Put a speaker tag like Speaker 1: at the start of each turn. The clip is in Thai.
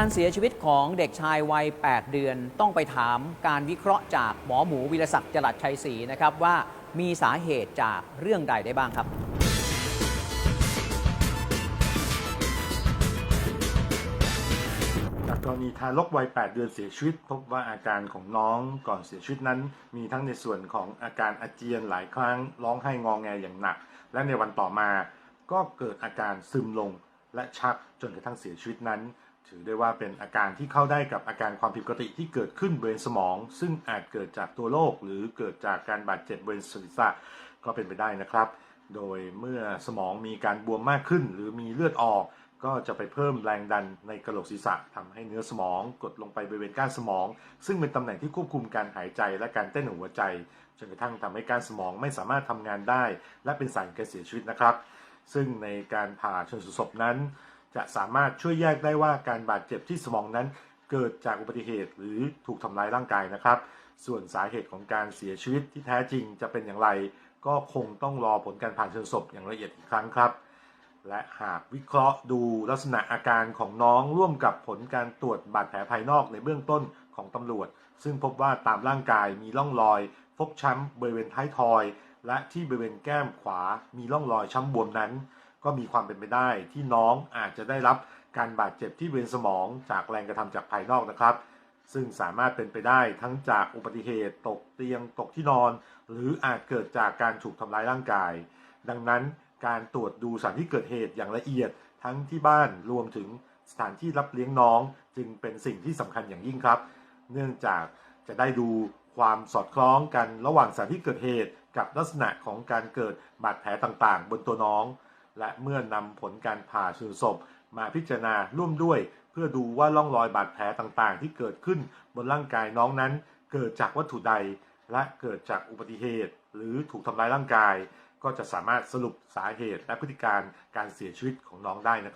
Speaker 1: การเสียชีวิตของเด็กชายวัย 8 เดือน ต้องไปถามการวิเคราะห์จากหมอหมูวิรศักดิ์จรัสชัยศรีนะครับว่ามีสาเหตุจากเรื่องใดได้บ้างครับ
Speaker 2: จากกรณีทารกวัย 8 เดือนเสียชีวิต พบว่าอาการของน้องก่อนเสียชีวิตนั้น มีทั้งในส่วนของอาการอาเจียนหลายครั้ง ร้องไห้งองแงอย่างหนัก และในวันต่อมาก็เกิดอาการซึมลง และชักจนกระทั่งเสียชีวิตนั้น ถือได้ว่าเป็นอาการที่เข้าได้กับอาการความผิดปกติที่เกิดขึ้นบริเวณสมอง ซึ่งอาจเกิดจากตัวโรคหรือเกิดจากการบาดเจ็บบริเวณศีรษะก็เป็นไปได้นะครับ โดยเมื่อสมองมีการบวมมากขึ้น หรือมีเลือดออกก็จะไปเพิ่มแรงดันในกระโหลกศีรษะทำให้เนื้อสมองกดลงไปบริเวณก้านสมอง ซึ่งเป็นตำแหน่งที่ควบคุมการหายใจและการเต้นหัวใจจนกระทั่งทำให้ก้านสมองไม่สามารถทำงานได้ และเป็นสาเหตุการเสียชีวิตนะครับ ซึ่งในการผ่าชนสูตรศพนั้น จะสามารถช่วยแยกได้ว่าการบาดเจ็บที่สมองนั้นเกิดจากอุบัติเหตุหรือถูกทำร้ายร่างกายนะครับ ส่วนสาเหตุของการเสียชีวิตที่แท้จริงจะเป็นอย่างไร ก็คงต้องรอผลการผ่าชนศพอย่างละเอียดอีกครั้งครับ และหากวิเคราะห์ดูลักษณะอาการของน้องร่วมกับผลการตรวจบาดแผลภายนอกในเบื้องต้นของตำรวจ ซึ่งพบว่าตามร่างกายมีร่องรอย ฟกช้ำบริเวณท้ายทอย และที่บริเวณแก้มขวามีร่องรอยช้ำบวมนั้น ก็มีความเป็นไปได้ที่น้องอาจจะได้รับการบาดเจ็บที่บริเวณสมองจากแรงกระทำจากภายนอกนะครับ ซึ่งสามารถเป็นไปได้ทั้งจากอุบัติเหตุตกเตียงตกที่นอน หรืออาจเกิดจากการถูกทำร้ายร่างกาย ดังนั้นการตรวจดูสถานที่เกิดเหตุอย่างละเอียดทั้งที่บ้านรวมถึงสถานที่รับเลี้ยงน้องจึงเป็นสิ่งที่สำคัญอย่างยิ่งครับ เนื่องจากจะได้ดูความสอดคล้องกันระหว่างสถานที่เกิดเหตุ กับลักษณะของการเกิดบาดแผลต่างๆ บนตัวน้อง และเมื่อนำผลการผ่าชนศพ มาพิจารณาร่วมด้วย เพื่อดูว่าร่องรอยบาดแผลต่างๆ ที่เกิดขึ้นบนร่างกายน้องนั้น เกิดจากวัตถุใด และเกิดจากอุบัติเหตุ หรือถูกทำร้ายร่างกาย ก็จะสามารถสรุปสาเหตุและพฤติการการเสียชีวิตของน้องได้นะครับ